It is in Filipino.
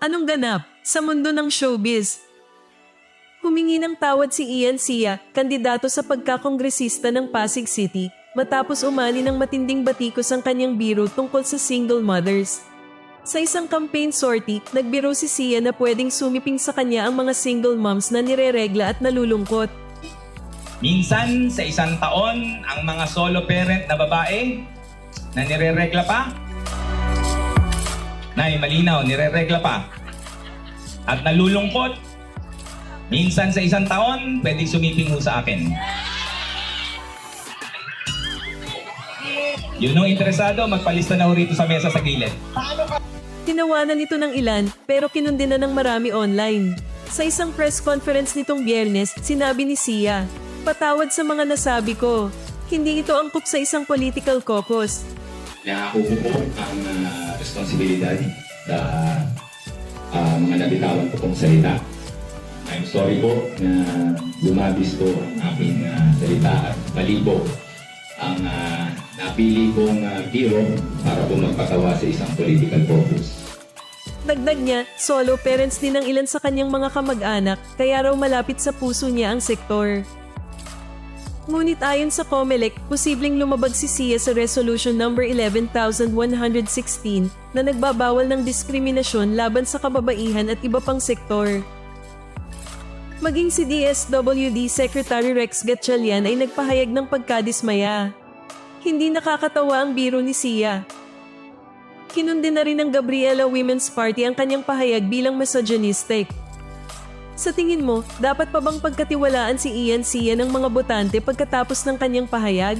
Anong ganap sa mundo ng showbiz? Humingi ng tawad si Ian Sia, kandidato sa pagkakongresista ng Pasig City, matapos umani ng matinding batikos ang kanyang biro tungkol sa single mothers. Sa isang campaign sortie, nagbiro si Sia na pwedeng sumiping sa kanya ang mga single moms na nireregla at nalulungkot. Minsan sa isang taon, ang mga solo parent na babae na nireregla pa. Nay, malinaw, nireregla pa. At nalulungkot. Minsan sa isang taon, pwede sumiping ho sa akin. Yun ang interesado, magpalista na ho rito sa mesa sa gilid. Tinawanan ito ng ilan pero kinundi na ng marami online. Sa isang press conference nitong biyernes, sinabi ni Sia, Patawad sa mga nasabi ko. Hindi ito angkop sa isang political caucus. Ko po ang ah, responsibilidad sa ah, mga nabitawan ko pong salita. I'm sorry po na lumabis po ang aking ah, salita at mali po ang ah, napili kong uh, biro para po magpatawa sa isang political focus. Dagdag niya, solo parents din ang ilan sa kanyang mga kamag-anak, kaya raw malapit sa puso niya ang sektor. Ngunit ayon sa COMELEC, posibleng lumabag si Sia sa Resolution number 11116 na nagbabawal ng diskriminasyon laban sa kababaihan at iba pang sektor. Maging si DSWD Secretary Rex Gatchalian ay nagpahayag ng pagkadismaya. Hindi nakakatawa ang biro ni Sia. Kinundi na rin ng Gabriela Women's Party ang kanyang pahayag bilang misogynistic. Sa tingin mo, dapat pa bang pagkatiwalaan si Ian Sia ng mga botante pagkatapos ng kanyang pahayag?